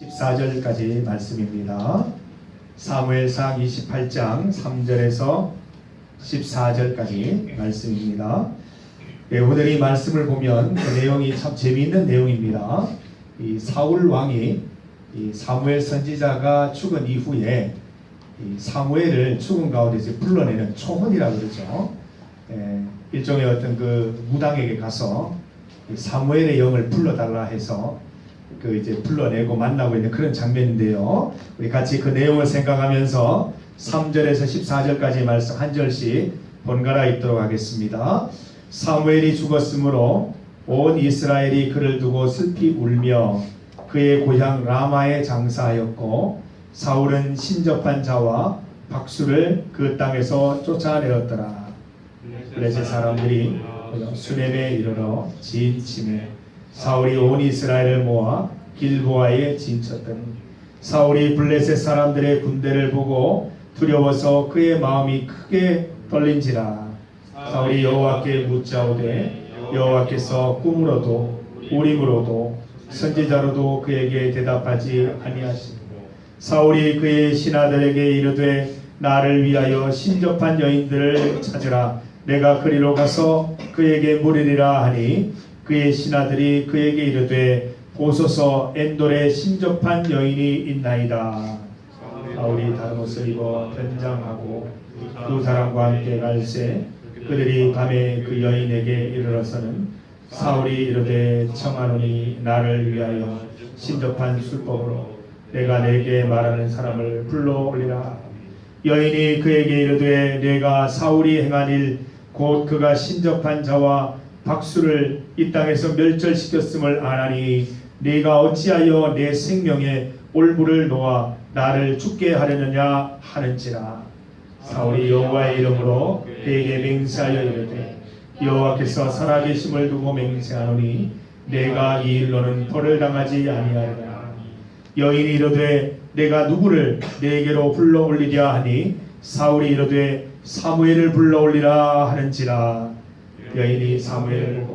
14절까지 말씀입니다. 사무엘상 28장 3절에서 14절까지 말씀입니다. 예, 오늘 이 말씀을 보면 그 내용이 참 재미있는 내용입니다. 이 사울 왕이 이 사무엘 선지자가 죽은 이후에 이 사무엘을 죽은 가운데서 불러내는 초혼이라고 그러죠. 예, 일종의 어떤 그 무당에게 가서 이 사무엘의 영을 불러달라 해서 그 이제 불러내고 만나고 있는 그런 장면인데요. 우리 같이 그 내용을 생각하면서 3절에서 14절까지 말씀 한 절씩 번갈아 읽도록 하겠습니다. 사무엘이 죽었으므로 온 이스라엘이 그를 두고 슬피 울며 그의 고향 라마에 장사하였고 사울은 신접한 자와 박수를 그 땅에서 쫓아내었더라. 블레셋 사람들이 수넴에 이르러 진침해 사울이 온 이스라엘을 모아 길보아에 진쳤더니 사울이 블레셋 사람들의 군대를 보고 두려워서 그의 마음이 크게 떨린지라. 사울이 여호와께 묻자오되 여호와께서 꿈으로도 우림으로도 선지자로도 그에게 대답하지 아니하시고 사울이 그의 신하들에게 이르되 나를 위하여 신접한 여인들을 찾으라. 내가 그리로 가서 그에게 물으리라 하니 그의 신하들이 그에게 이르되 보소서 엔돌에 신접한 여인이 있나이다. 사울이 다른 옷을 입어 변장하고 두 사람과 함께 갈새 그들이 밤에 그 여인에게 이르러서는 사울이 이르되 청하노니 나를 위하여 신접한 술법으로 내가 내게 말하는 사람을 불러 올리라. 여인이 그에게 이르되 내가 사울이 행한 일 곧 그가 신접한 자와 박수를 이 땅에서 멸절시켰음을 아나니 네가 어찌하여 내 생명에 올무를 놓아 나를 죽게 하려느냐 하는지라. 사울이 여호와의 이름으로 그에게 맹세하여 이르되 여호와께서 살아계심을 두고 맹세하노니 내가 이 일로는 벌을 당하지 아니하리라. 여인이 이르되 내가 누구를 내게로 불러 올리랴 하니 사울이 이르되 사무엘을 불러 올리라 하는지라. 여인이 사무엘을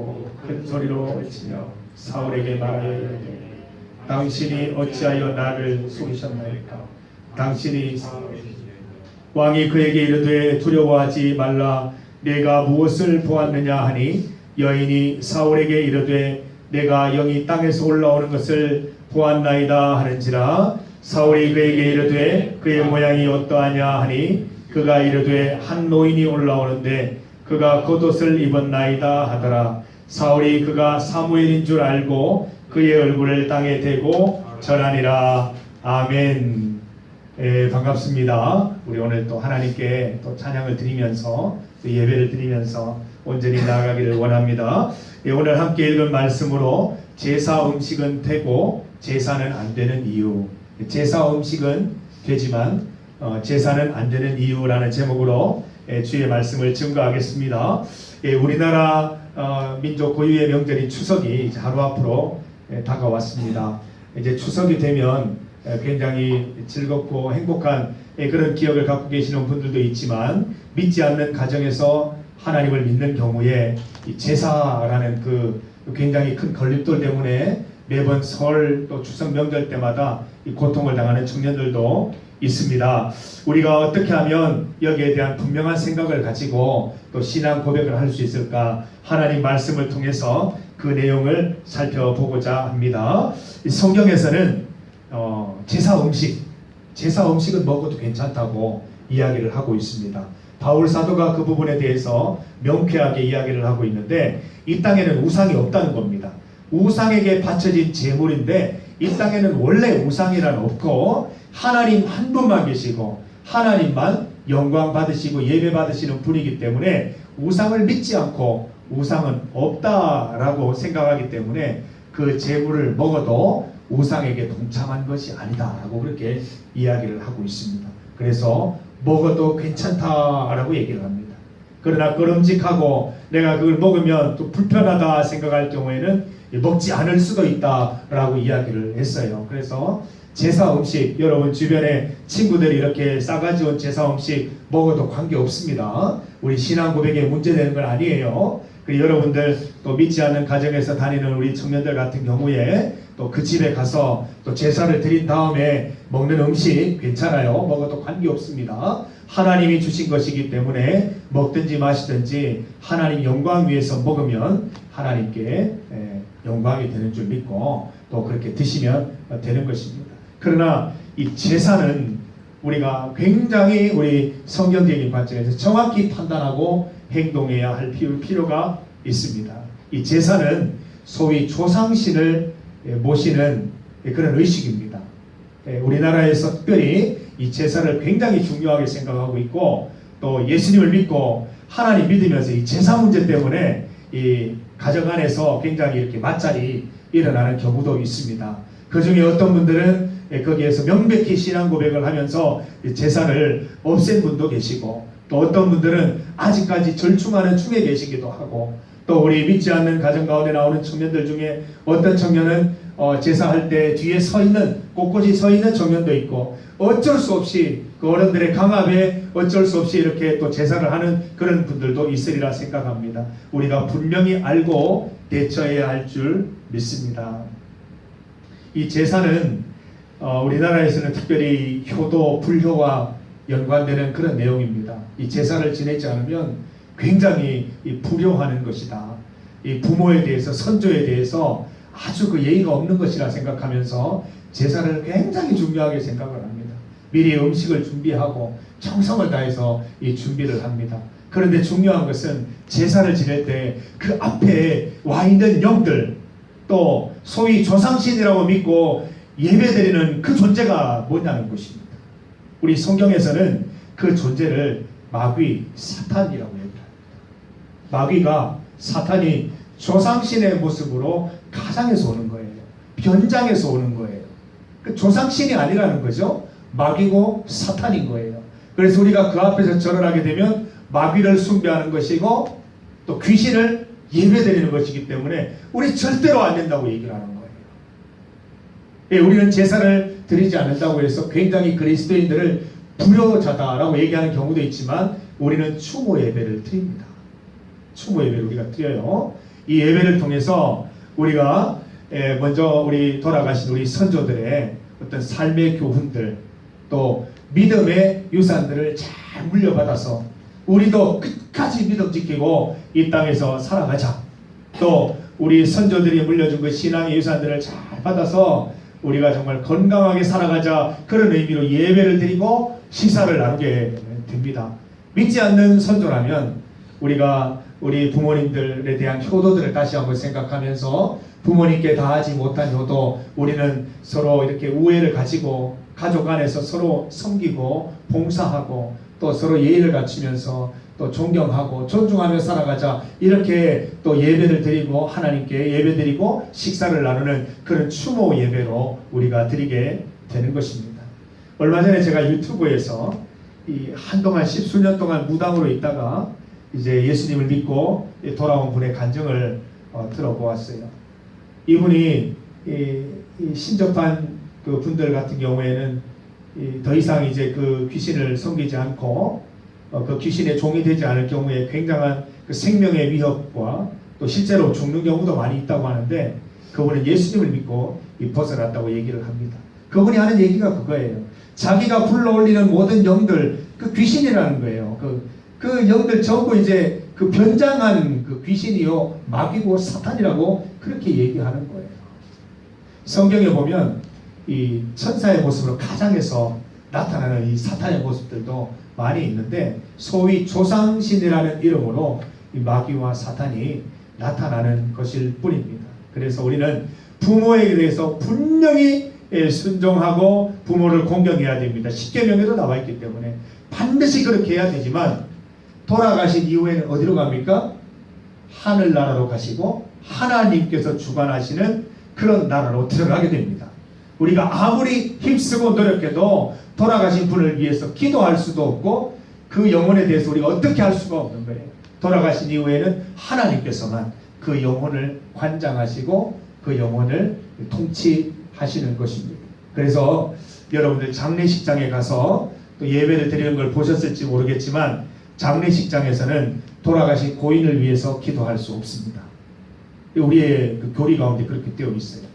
큰 소리로 외치며 사울에게 말하여 이르되 당신이 어찌하여 나를 속이셨나이까? 당신이 왕이 그에게 이르되 두려워하지 말라. 내가 무엇을 보았느냐 하니 여인이 사울에게 이르되 내가 영이 땅에서 올라오는 것을 보았나이다 하는지라. 사울이 그에게 이르되 그의 모양이 어떠하냐 하니 그가 이르되 한 노인이 올라오는데 그가 겉옷을 입었나이다 하더라 사울이 그가 사무엘인 줄 알고 그의 얼굴을 땅에 대고 절하니라 아멘 예, 반갑습니다. 우리 오늘 또 하나님께 또 찬양을 드리면서 또 예배를 드리면서 온전히 나아가기를 원합니다. 예, 오늘 함께 읽은 말씀으로 제사 음식은 되고 제사는 안 되는 이유. 제사 음식은 되지만 어, 제사는 안 되는 이유라는 제목으로 예, 주의 말씀을 증거하겠습니다. 예, 우리나라 어, 민족 고유의 명절인 추석이 하루 앞으로 예, 다가왔습니다. 이제 추석이 되면 에, 굉장히 즐겁고 행복한 에, 그런 기억을 갖고 계시는 분들도 있지만 믿지 않는 가정에서 하나님을 믿는 경우에 이 제사라는 그 굉장히 큰 걸림돌 때문에 매번 설 또 추석 명절 때마다 이 고통을 당하는 청년들도 있습니다. 우리가 어떻게 하면 여기에 대한 분명한 생각을 가지고 또 신앙 고백을 할 수 있을까? 하나님 말씀을 통해서 그 내용을 살펴보고자 합니다. 이 성경에서는 어, 제사 음식, 제사 음식은 먹어도 괜찮다고 이야기를 하고 있습니다. 바울 사도가 그 부분에 대해서 명쾌하게 이야기를 하고 있는데 이 땅에는 우상이 없다는 겁니다. 우상에게 바쳐진 제물인데 이 땅에는 원래 우상이란 없고 하나님 한 분만 계시고 하나님만 영광 받으시고 예배 받으시는 분이기 때문에 우상을 믿지 않고 우상은 없다라고 생각하기 때문에 그 제물을 먹어도 우상에게 동참한 것이 아니다라고 그렇게 이야기를 하고 있습니다. 그래서 먹어도 괜찮다라고 얘기를 합니다. 그러나 끄름직하고 내가 그걸 먹으면 또 불편하다 생각할 경우에는 먹지 않을 수도 있다라고 이야기를 했어요. 그래서 제사 음식 여러분 주변에 친구들이 이렇게 싸가지 온 제사 음식 먹어도 관계 없습니다. 우리 신앙 고백에 문제되는 건 아니에요. 그 여러분들 또 믿지 않는 가정에서 다니는 우리 청년들 같은 경우에 또 그 집에 가서 또 제사를 드린 다음에 먹는 음식 괜찮아요. 먹어도 관계 없습니다. 하나님이 주신 것이기 때문에 먹든지 마시든지 하나님 영광 위해서 먹으면 하나님께 에, 영광이 되는 줄 믿고 또 그렇게 드시면 되는 것입니다. 그러나 이 제사는 우리가 굉장히 우리 성경적인 관점에서 정확히 판단하고 행동해야 할 필요- 필요가 있습니다. 이 제사는 소위 조상신을 예, 모시는 그런 의식입니다. 예, 우리나라에서 특별히 이 제사를 굉장히 중요하게 생각하고 있고 또 예수님을 믿고 하나님 믿으면서 이 제사 문제 때문에 이 가정 안에서 굉장히 이렇게 맞자리 일어나는 경우도 있습니다. 그 중에 어떤 분들은 예, 거기에서 명백히 신앙 고백을 하면서 이 제사를 없앤 분도 계시고 또 어떤 분들은 아직까지 절충하는 중에 계시기도 하고 또 우리 믿지 않는 가정 가운데 나오는 청년들 중에 어떤 청년은 어, 제사할 때 뒤에 서 있는 곳곳이 서 있는 청년도 있고 어쩔 수 없이 그 어른들의 강압에 어쩔 수 없이 이렇게 또 제사를 하는 그런 분들도 있으리라 생각합니다. 우리가 분명히 알고 대처해야 할 줄 믿습니다. 이 제사는 어, 우리나라에서는 특별히 효도 불효와 연관되는 그런 내용입니다. 이 제사를 지내지 않으면 굉장히 이 불효하는 것이다. 이 부모에 대해서 선조에 대해서 아주 그 예의가 없는 것이라 생각하면서 제사를 굉장히 중요하게 생각을 합니다. 미리 음식을 준비하고 정성을 다해서 이 준비를 합니다. 그런데 중요한 것은 제사를 지낼 때 그 앞에 와 있는 영들 또 소위 조상신이라고 믿고 예배드리는 그 존재가 뭐냐는 것입니다. 우리 성경에서는 그 존재를 마귀 사탄이라고 얘기합니다. 마귀가 사탄이 조상신의 모습으로 가장에서 오는 거예요. 변장에서 오는 거예요. 그 조상신이 아니라는 거죠. 마귀고 사탄인 거예요. 그래서 우리가 그 앞에서 절을 하게 되면 마귀를 숭배하는 것이고 또 귀신을 예배드리는 것이기 때문에 우리 절대로 안 된다고 얘기를 하는 거예요. 예, 우리는 제사를 드리지 않는다고 해서 굉장히 그리스도인들을 불효자다라고 얘기하는 경우도 있지만 우리는 추모 예배를 드립니다. 추모 예배를 우리가 드려요. 이 예배를 통해서 우리가 에, 먼저 우리 돌아가신 우리 선조들의 어떤 삶의 교훈들 또 믿음의 유산들을 잘 물려받아서 우리도 끝까지 믿음 지키고 이 땅에서 살아가자. 또 우리 선조들이 물려준 그 신앙의 유산들을 잘 받아서 우리가 정말 건강하게 살아가자 그런 의미로 예배를 드리고 식사를 나누게 됩니다. 믿지 않는 선조라면 우리가 우리 부모님들에 대한 효도들을 다시 한번 생각하면서 부모님께 다하지 못한 효도 우리는 서로 이렇게 우애를 가지고 가족 안에서 서로 섬기고 봉사하고 또 서로 예의를 갖추면서 또 존경하고 존중하며 살아가자 이렇게 또 예배를 드리고 하나님께 예배 드리고 식사를 나누는 그런 추모 예배로 우리가 드리게 되는 것입니다. 얼마 전에 제가 유튜브에서 이 한동안 십수년 동안 무당으로 있다가 이제 예수님을 믿고 돌아온 분의 간증을 어, 들어보았어요. 이분이 이, 이 신접한 그 분들 같은 경우에는 이, 더 이상 이제 그 귀신을 섬기지 않고 어, 그 귀신의 종이 되지 않을 경우에 굉장한 그 생명의 위협과 또 실제로 죽는 경우도 많이 있다고 하는데 그분은 예수님을 믿고 이 벗어났다고 얘기를 합니다. 그분이 하는 얘기가 그거예요. 자기가 불러올리는 모든 영들 그 귀신이라는 거예요. 그, 그 영들 전부 이제 그 변장한 그 귀신이요 마귀고 사탄이라고 그렇게 얘기하는 거예요. 성경에 보면 이 천사의 모습으로 가장해서 나타나는 이 사탄의 모습들도 많이 있는데 소위 조상신이라는 이름으로 이 마귀와 사탄이 나타나는 것일 뿐입니다. 그래서 우리는 부모에 대해서 분명히 예, 순종하고 부모를 공경해야 됩니다. 십계명에도 나와 있기 때문에 반드시 그렇게 해야 되지만 돌아가신 이후에는 어디로 갑니까? 하늘나라로 가시고 하나님께서 주관하시는 그런 나라로 들어가게 됩니다. 우리가 아무리 힘쓰고 노력해도 돌아가신 분을 위해서 기도할 수도 없고 그 영혼에 대해서 우리가 어떻게 할 수가 없는 거예요. 돌아가신 이후에는 하나님께서만 그 영혼을 관장하시고 그 영혼을 통치하시는 것입니다. 그래서 여러분들 장례식장에 가서 또 예배를 드리는 걸 보셨을지 모르겠지만 장례식장에서는 돌아가신 고인을 위해서 기도할 수 없습니다. 우리의 그 교리 가운데 그렇게 되어 있어요.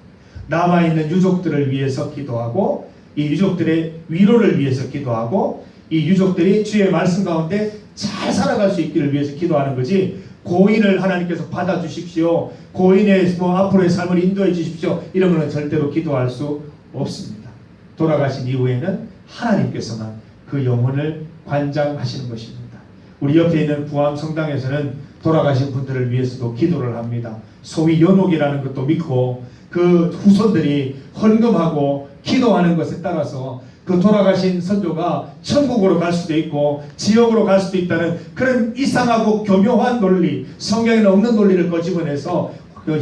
남아 있는 유족들을 위해서 기도하고 이 유족들의 위로를 위해서 기도하고 이 유족들이 주의 말씀 가운데 잘 살아갈 수 있기를 위해서 기도하는 거지 고인을 하나님께서 받아 주십시오. 고인의 뭐 앞으로의 삶을 인도해 주십시오. 이런 거는 절대로 기도할 수 없습니다. 돌아가신 이후에는 하나님께서만 그 영혼을 관장하시는 것입니다. 우리 옆에 있는 구암 성당에서는 돌아가신 분들을 위해서도 기도를 합니다. 소위 연옥이라는 것도 믿고 그 후손들이 헌금하고 기도하는 것에 따라서 그 돌아가신 선조가 천국으로 갈 수도 있고 지옥으로 갈 수도 있다는 그런 이상하고 교묘한 논리, 성경에는 없는 논리를 꺼집어내서 그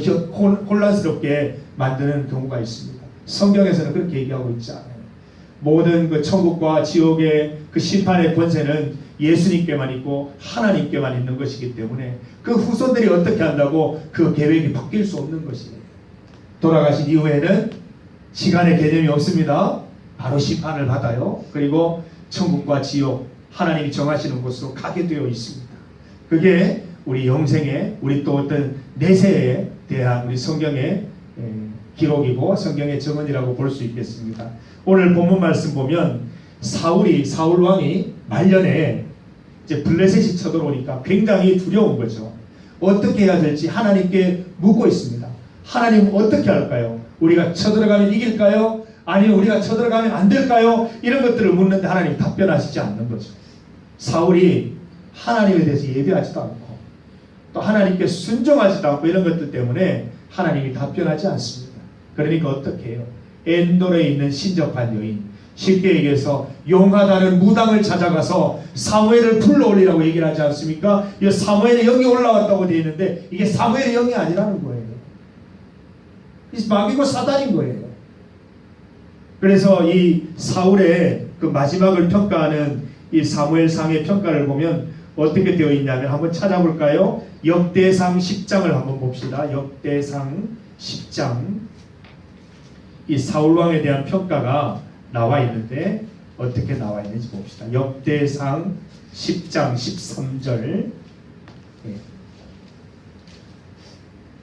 혼란스럽게 만드는 경우가 있습니다. 성경에서는 그렇게 얘기하고 있지 않아요. 모든 그 천국과 지옥의 그 심판의 권세는 예수님께만 있고 하나님께만 있는 것이기 때문에 그 후손들이 어떻게 한다고 그 계획이 바뀔 수 없는 것이에요. 돌아가신 이후에는 시간의 개념이 없습니다. 바로 심판을 받아요. 그리고 천국과 지옥 하나님이 정하시는 곳으로 가게 되어 있습니다. 그게 우리 영생에 우리 또 어떤 내세에 대한 우리 성경의 에, 기록이고 성경의 증언이라고 볼 수 있겠습니다. 오늘 본문 말씀 보면 사울이 사울 왕이 말년에 이제 블레셋이 쳐들어오니까 굉장히 두려운 거죠. 어떻게 해야 될지 하나님께 묻고 있습니다. 하나님 어떻게 할까요? 우리가 쳐들어가면 이길까요? 아니면 우리가 쳐들어가면 안 될까요? 이런 것들을 묻는데 하나님 답변하시지 않는 거죠. 사울이 하나님에 대해서 예배하지도 않고 또 하나님께 순종하지도 않고 이런 것들 때문에 하나님이 답변하지 않습니다. 그러니까 어떻게 해요? 엔돌에 있는 신접한 여인 쉽게 얘기해서 용하다는 무당을 찾아가서 사무엘을 불러올리라고 얘기를 하지 않습니까? 이 사무엘의 영이 올라왔다고 되어 있는데 이게 사무엘의 영이 아니라는 거예요. 이 마귀고 사단인 거예요. 그래서 이 사울의 그 마지막을 평가하는 이 사무엘상의 평가를 보면 어떻게 되어 있냐면 한번 찾아볼까요? 역대상 10장을 한번 봅시다. 역대상 10장 이 사울 왕에 대한 평가가 나와 있는데 어떻게 나와 있는지 봅시다. 역대상 10장 13절 예.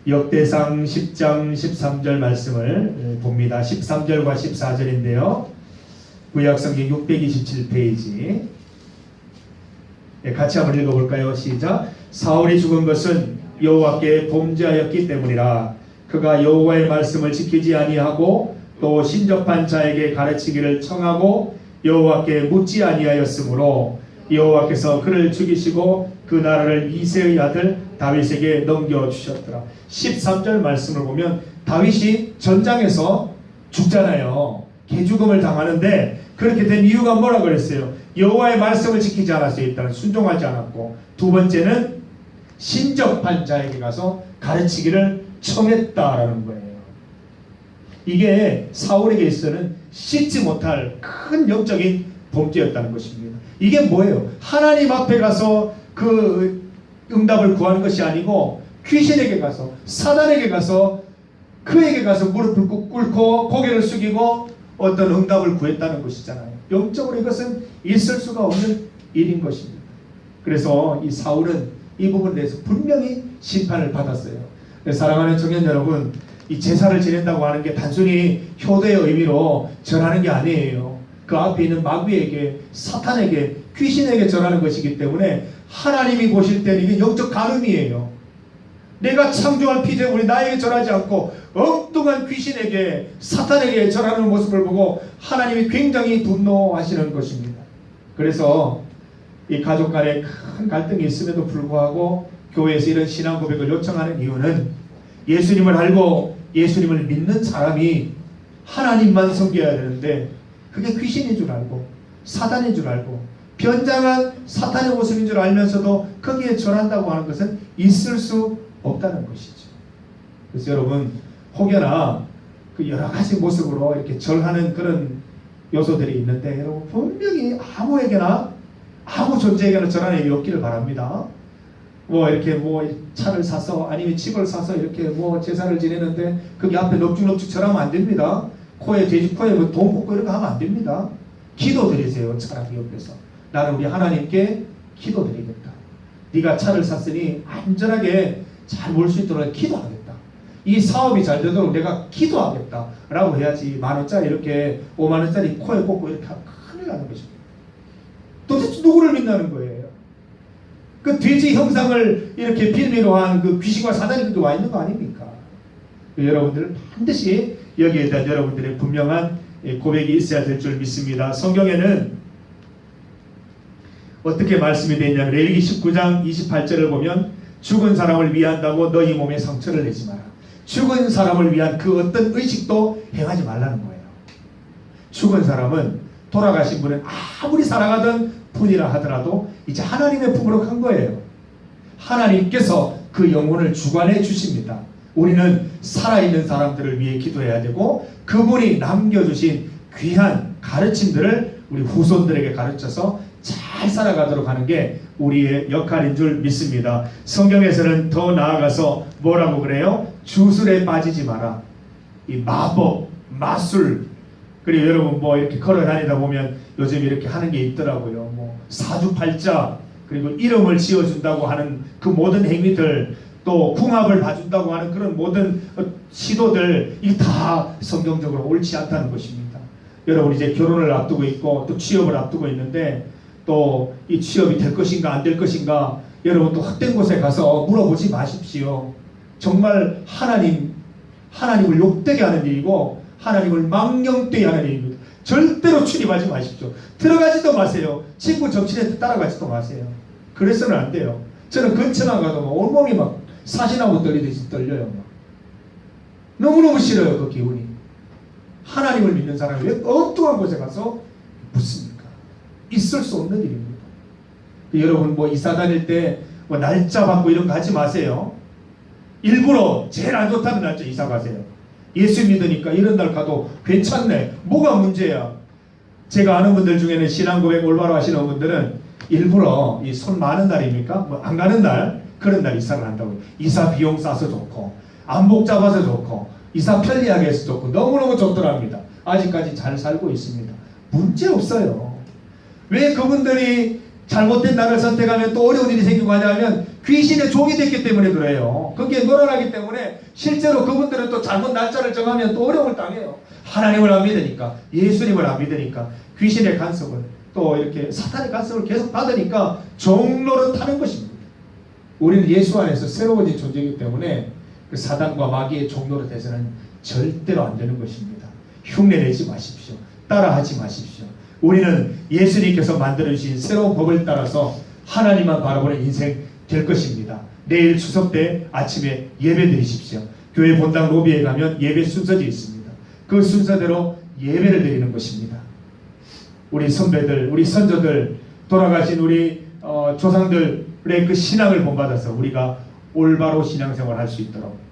역대상 10장 13절 말씀을 예, 봅니다. 13절과 14절인데요. 구약성경 627페이지 예, 같이 한번 읽어볼까요? 시작. 사울이 죽은 것은 여호와께 범죄하였기 때문이라. 그가 여호와의 말씀을 지키지 아니하고 또 신접한 자에게 가르치기를 청하고 여호와께 묻지 아니하였으므로 여호와께서 그를 죽이시고 그 나라를 이세의 아들 다윗에게 넘겨 주셨더라. 13절 말씀을 보면 다윗이 전장에서 죽잖아요. 개죽음을 당하는데 그렇게 된 이유가 뭐라 그랬어요? 여호와의 말씀을 지키지 않았어요. 일단 순종하지 않았고 두 번째는 신접한 자에게 가서 가르치기를 청했다라는 거예요. 이게 사울에게 있어서는 씻지 못할 큰 영적인 범죄였다는 것입니다. 이게 뭐예요? 하나님 앞에 가서 그 응답을 구하는 것이 아니고 귀신에게 가서 사단에게 가서 그에게 가서 무릎을 꿇- 꿇고 고개를 숙이고 어떤 응답을 구했다는 것이잖아요. 영적으로 이것은 있을 수가 없는 일인 것입니다. 그래서 이 사울은 이 부분에 대해서 분명히 심판을 받았어요. 사랑하는 청년 여러분, 이 제사를 지낸다고 하는 게 단순히 효도의 의미로 전하는 게 아니에요. 그 앞에 있는 마귀에게, 사탄에게, 귀신에게 전하는 것이기 때문에 하나님이 보실 때는 이게 영적 간음이에요. 내가 창조한 피조물이 나에게 전하지 않고 엉뚱한 귀신에게 사탄에게 전하는 모습을 보고 하나님이 굉장히 분노하시는 것입니다. 그래서 이 가족 간에 큰 갈등이 있음에도 불구하고 교회에서 이런 신앙 고백을 요청하는 이유는 예수님을 알고 예수님을 믿는 사람이 하나님만 섬겨야 되는데 그게 귀신인 줄 알고 사단인 줄 알고 변장한 사탄의 모습인 줄 알면서도 거기에 절한다고 하는 것은 있을 수 없다는 것이죠. 그래서 여러분 혹여나 그 여러 가지 모습으로 이렇게 절하는 그런 요소들이 있는데 여러분 분명히 아무에게나 아무 존재에게나 절하는 일이 없기를 바랍니다. 뭐 이렇게 뭐 차를 사서 아니면 집을 사서 이렇게 뭐 제사를 지내는데 거기 앞에 넙죽넙죽 절하면 안 됩니다. 코에 돼지 코에 뭐돈 이런 거 하면 안 됩니다. 기도 드리세요. 차라리 옆에서 나는 우리 하나님께 기도 드리겠다. 네가 차를 샀으니 안전하게 잘 몰 수 있도록 기도하겠다. 이 사업이 잘 되도록 내가 기도하겠다 라고 해야지 만 원짜리 이렇게 5만 원짜리 코에 꽂고 이렇게 큰일 나는 것입니다. 도대체 누구를 믿는 거예요? 그 돼지 형상을 이렇게 빌미로 한 그 귀신과 사단이 와 있는 거 아닙니까? 그 여러분들 반드시 여기에 대한 여러분들의 분명한 예, 고백이 있어야 될 줄 믿습니다. 성경에는 어떻게 말씀이 되어 있냐면 레위기 19장 28절을 보면 죽은 사람을 위한다고 너희 몸에 상처를 내지 마라. 죽은 사람을 위한 그 어떤 의식도 행하지 말라는 거예요. 죽은 사람은 돌아가신 분은 아무리 살아가던 분이라 하더라도 이제 하나님의 품으로 간 거예요. 하나님께서 그 영혼을 주관해 주십니다. 우리는 살아있는 사람들을 위해 기도해야 되고 그분이 남겨주신 귀한 가르침들을 우리 후손들에게 가르쳐서 잘 살아가도록 하는 게 우리의 역할인 줄 믿습니다. 성경에서는 더 나아가서 뭐라고 그래요? 주술에 빠지지 마라. 이 마법, 마술, 그리고 여러분 뭐 이렇게 걸어 다니다 보면 요즘 이렇게 하는 게 있더라고요. 뭐 사주팔자 그리고 이름을 지어준다고 하는 그 모든 행위들 또 궁합을 봐준다고 하는 그런 모든 어, 시도들 이다 성경적으로 옳지 않다는 것입니다. 여러분 이제 결혼을 앞두고 있고 또 취업을 앞두고 있는데 또 이 취업이 될 것인가 안 될 것인가 여러분 또 헛된 곳에 가서 물어보지 마십시오. 정말 하나님 하나님을 욕되게 하는 일이고 하나님을 망령되게 하는 일입니다. 절대로 출입하지 마십시오. 들어가지도 마세요. 친구 정치에 따라가지도 마세요. 그래서는 안 돼요. 저는 근처만 가도 막 온몸이 막 사신하고 떨리듯이 떨려요. 막. 너무너무 싫어요. 그 기분이. 하나님을 믿는 사람이 왜 엉뚱한 곳에 가서 묻습니까? 있을 수 없는 일입니다. 그 여러분 뭐 이사 다닐 때 뭐 날짜 받고 이런 거 하지 마세요. 일부러 제일 안 좋다는 날짜 이사 가세요. 예수 믿으니까 이런 날 가도 괜찮네. 뭐가 문제야? 제가 아는 분들 중에는 신앙 고백 올바로 하시는 분들은 일부러 이 손 많은 날입니까? 뭐 안 가는 날 그런 날 이사를 한다고. 이사 비용 싸서 좋고 안 복잡해서 좋고 이사 편리하게 해서 좋고 너무너무 좋더랍니다. 아직까지 잘 살고 있습니다. 문제 없어요. 왜 그분들이 잘못된 날을 선택하면 또 어려운 일이 생기고 하냐면 귀신의 종이 됐기 때문에 그래요. 거기에 놀아나기 때문에 실제로 그분들은 또 잘못 날짜를 정하면 또 어려움을 당해요. 하나님을 안 믿으니까 예수님을 안 믿으니까 귀신의 간섭을 또 이렇게 사탄의 간섭을 계속 받으니까 종로를 타는 것입니다. 우리는 예수 안에서 새로워진 존재이기 때문에 그 사단과 마귀의 종로로 돼서는 절대로 안 되는 것입니다. 흉내내지 마십시오. 따라하지 마십시오. 우리는 예수님께서 만들어주신 새로운 법을 따라서 하나님만 바라보는 인생 될 것입니다. 내일 추석 때 아침에 예배 드리십시오. 교회 본당 로비에 가면 예배 순서지 있습니다. 그 순서대로 예배를 드리는 것입니다. 우리 선배들, 우리 선조들, 돌아가신 우리 어, 조상들의 그 신앙을 본받아서 우리가 올바로 신앙생활 할 수 있도록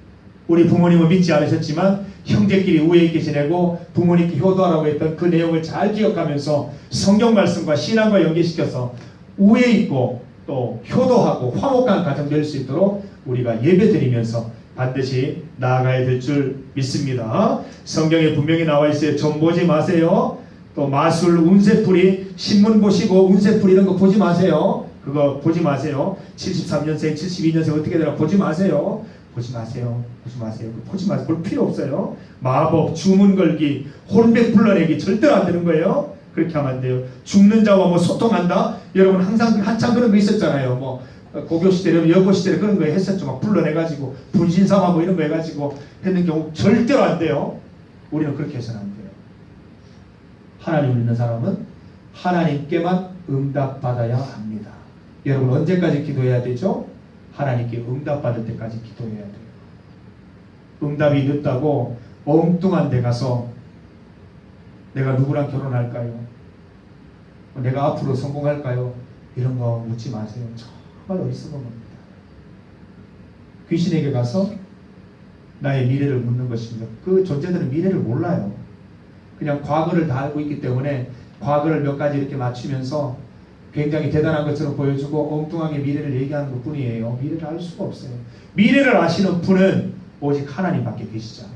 우리 부모님은 믿지 않으셨지만 형제끼리 우애 있게 지내고 부모님께 효도하라고 했던 그 내용을 잘 기억하면서 성경 말씀과 신앙과 연계시켜서 우애 있고 또 효도하고 화목한 가정 될 수 있도록 우리가 예배드리면서 반드시 나아가야 될 줄 믿습니다. 성경에 분명히 나와 있어요. 점 보지 마세요. 또 마술, 운세풀이, 신문 보시고 운세풀이 이런 거 보지 마세요. 그거 보지 마세요. 73년생, 72년생 어떻게 되나 보지 마세요. 보지 마세요. 보지 마세요. 보지 마세요. 볼 필요 없어요. 마법, 주문 걸기, 혼백 불러내기 절대로 안 되는 거예요. 그렇게 하면 안 돼요. 죽는 자와 뭐 소통한다? 여러분 항상 한참 그런 거 있었잖아요. 뭐 고교 시대는 여고 시대에 그런 거 했었죠. 막 불러내가지고 분신사마 뭐 이런 거 해가지고 했는 경우 절대로 안 돼요. 우리는 그렇게 해서는 안 돼요. 하나님을 믿는 사람은 하나님께만 응답받아야 합니다. 여러분 언제까지 기도해야 되죠? 하나님께 응답받을 때까지 기도해야 돼요. 응답이 늦다고 엉뚱한 데 가서 내가 누구랑 결혼할까요? 내가 앞으로 성공할까요? 이런 거 묻지 마세요. 정말 어리석은 겁니다. 귀신에게 가서 나의 미래를 묻는 것입니다. 그 존재들은 미래를 몰라요. 그냥 과거를 다 알고 있기 때문에 과거를 몇 가지 이렇게 맞추면서 굉장히 대단한 것처럼 보여주고 엉뚱하게 미래를 얘기하는 것 뿐이에요. 미래를 알 수가 없어요. 미래를 아시는 분은 오직 하나님밖에 계시잖아요.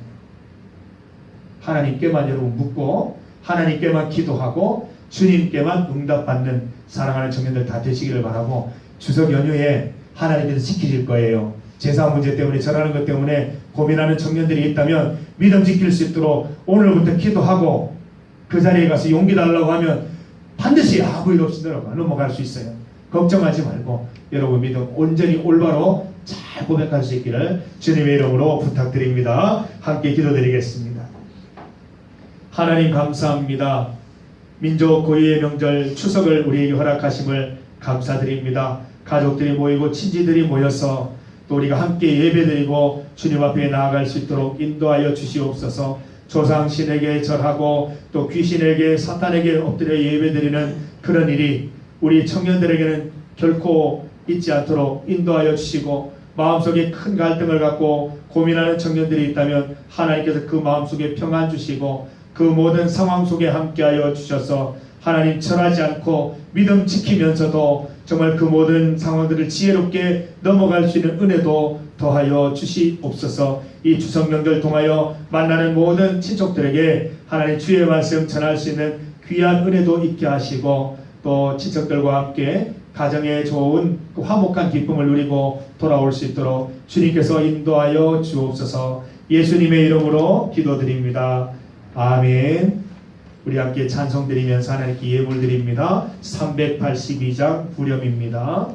하나님께만 여러분 묻고 하나님께만 기도하고 주님께만 응답받는 사랑하는 청년들 다 되시기를 바라고 추석 연휴에 하나님께서 지키실 거예요. 제사 문제 때문에 절하는 것 때문에 고민하는 청년들이 있다면 믿음 지킬 수 있도록 오늘부터 기도하고 그 자리에 가서 용기 달라고 하면 반드시 아무 일 넘어가- 넘어갈 수 있어요. 걱정하지 말고 여러분 믿음 온전히 올바로 잘 고백할 수 있기를 주님의 이름으로 부탁드립니다. 함께 기도드리겠습니다. 하나님 감사합니다. 민족 고유의 명절 추석을 우리에게 허락하심을 감사드립니다. 가족들이 모이고 친지들이 모여서 또 우리가 함께 예배드리고 주님 앞에 나아갈 수 있도록 인도하여 주시옵소서. 조상신에게 절하고 또 귀신에게 사탄에게 엎드려 예배드리는 그런 일이 우리 청년들에게는 결코 있지 않도록 인도하여 주시고 마음속에 큰 갈등을 갖고 고민하는 청년들이 있다면 하나님께서 그 마음속에 평안 주시고 그 모든 상황 속에 함께하여 주셔서 하나님 철하지 않고 믿음 지키면서도 정말 그 모든 상황들을 지혜롭게 넘어갈 수 있는 은혜도 더하여 주시옵소서 이 추석 명절 통하여 만나는 모든 친척들에게 하나님 주의 말씀 전할 수 있는 귀한 은혜도 있게 하시고 또 친척들과 함께 가정에 좋은 그 화목한 기쁨을 누리고 돌아올 수 있도록 주님께서 인도하여 주옵소서 예수님의 이름으로 기도드립니다. 아멘. 우리 함께 찬송 드리면서 하나님께 예물 드립니다. 382장 후렴입니다.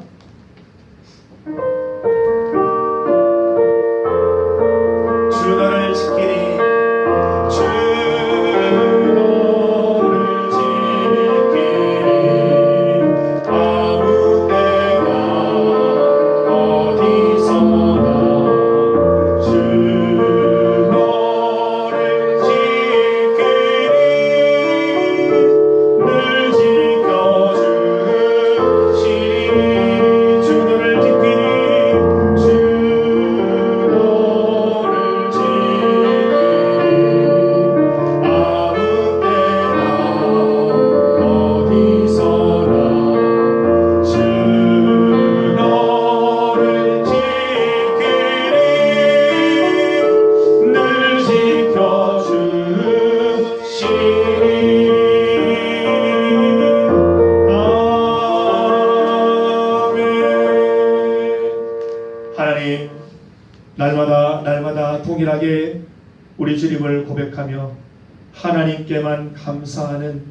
감사하는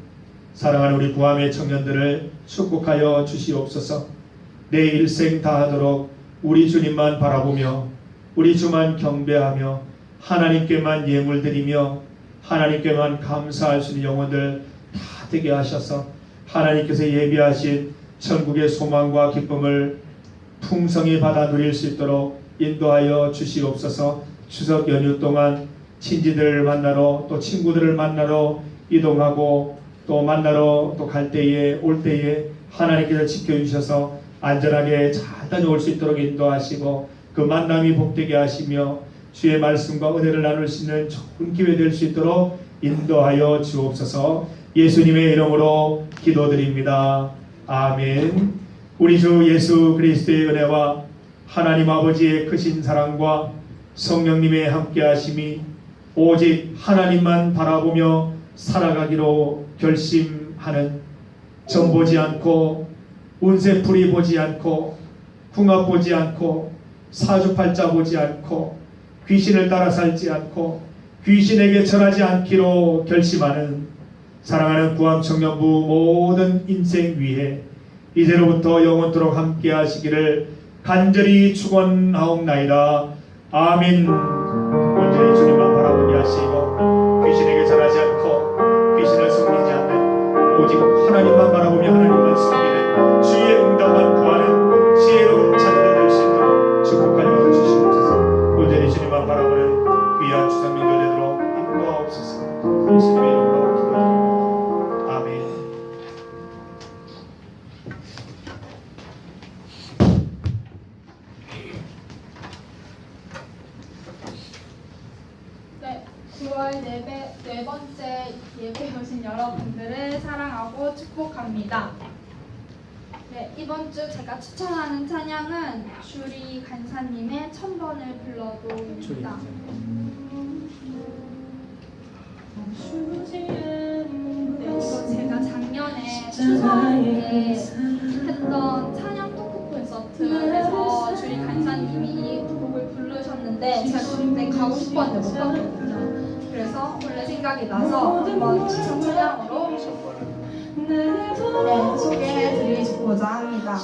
사랑하는 우리 구함의 청년들을 축복하여 주시옵소서. 내 일생 다하도록 우리 주님만 바라보며 우리 주만 경배하며 하나님께만 예물 드리며 하나님께만 감사할 수 있는 영혼들 다 되게 하셔서 하나님께서 예비하신 천국의 소망과 기쁨을 풍성히 받아 누릴 수 있도록 인도하여 주시옵소서. 추석 연휴 동안 친지들을 만나러 또 친구들을 만나러 이동하고 또 만나러 또 갈 때에 올 때에 하나님께서 지켜주셔서 안전하게 잘 다녀올 수 있도록 인도하시고 그 만남이 복되게 하시며 주의 말씀과 은혜를 나눌 수 있는 좋은 기회 될 수 있도록 인도하여 주옵소서 예수님의 이름으로 기도드립니다. 아멘. 우리 주 예수 그리스도의 은혜와 하나님 아버지의 크신 사랑과 성령님의 함께하심이 오직 하나님만 바라보며 살아가기로 결심하는 점 보지 않고 운세풀이 보지 않고 궁합 보지 않고 사주팔자 보지 않고 귀신을 따라 살지 않고 귀신에게 절하지 않기로 결심하는 사랑하는 구함 청년부 모든 인생 위에 이제로부터 영원토록 함께 하시기를 간절히 축원하옵나이다. 아멘. 네, 이번 주 제가 추천하는 찬양은 주리 간사님의 천번을 불러도입니다. 제가 작년에 추석에 했던 찬양 토크 콘서트에서 주리 간사님이 이 곡을 부르셨는데 제가 그때 가고 싶었는데 못 갔거든요. 그래서 원래 생각이 나서 한번 추천 찬양으로 네, 소개해드리고자 합니다.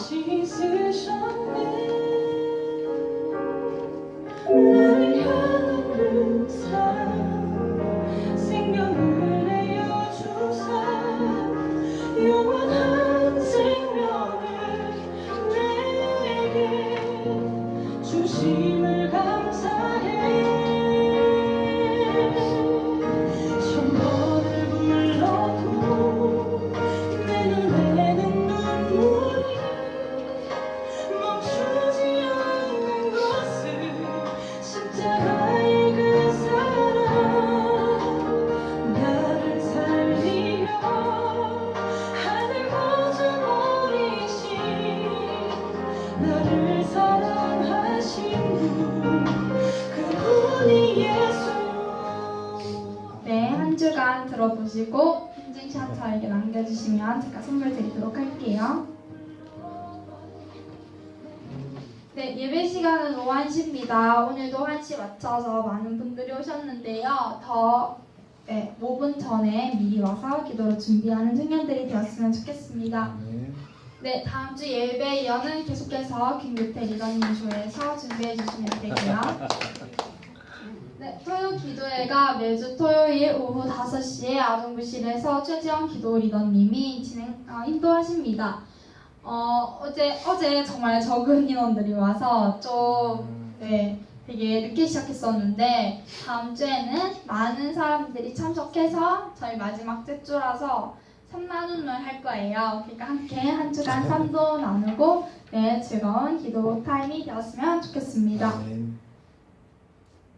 1시입니다. 오늘도 1시 맞춰서 많은 분들이 오셨는데요. 더 네, 5분 전에 미리 와서 기도로 준비하는 청년들이 되었으면 좋겠습니다. 네, 다음 주 예배 이어는 계속해서 김규태 리더님 조에서 준비해 주시면 되고요. 네, 토요 기도회가 매주 토요일 오후 5시에 아동부실에서 최지영 기도 리더님이 진행 아, 인도하십니다. 어, 어제 어제 정말 적은 인원들이 와서 좀 네, 되게 늦게 시작했었는데 다음 주에는 많은 사람들이 참석해서 저희 마지막 제주라서 3나눔을 할 거예요. 그러니까 함께 한 주간 삶도 나누고 네, 즐거운 기도 타임이 되었으면 좋겠습니다.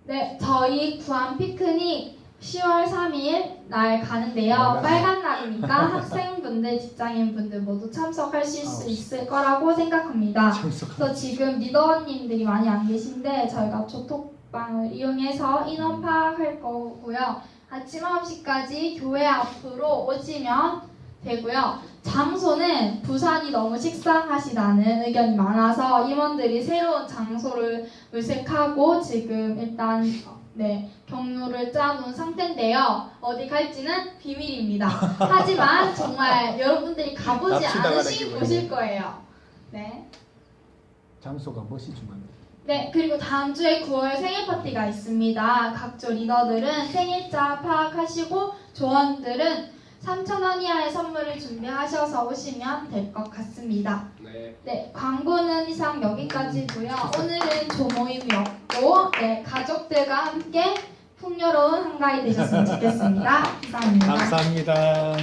네, 저희 구한 피크닉 10월 3일 날 가는데요. 빨간 날이니까 학생분들, 직장인분들 모두 참석할 수 있을 거라고 생각합니다. 그래서 지금 리더님들이 많이 안 계신데 저희가 조톡방을 이용해서 인원 파악할 거고요. 아침 9시까지 교회 앞으로 오시면 되고요. 장소는 부산이 너무 식상하시다는 의견이 많아서 임원들이 새로운 장소를 물색하고 지금 일단 네 경로를 짜놓은 상태인데요. 어디 갈지는 비밀입니다. 하지만 정말 여러분들이 가보지 납치 당하는 않으신 기분이네. 곳일 거예요. 네. 장소가 무엇이 중요합니다. 네, 그리고 다음 주에 9월 생일 파티가 있습니다. 각조 리더들은 생일자 파악하시고 조원들은 3,000원 이하의 선물을 준비하셔서 오시면 될 것 같습니다. 네. 네, 광고는 이상 여기까지고요. 오늘은 조모임이었고, 네, 가족들과 함께 풍요로운 한가위 되셨으면 좋겠습니다. 감사합니다. 감사합니다.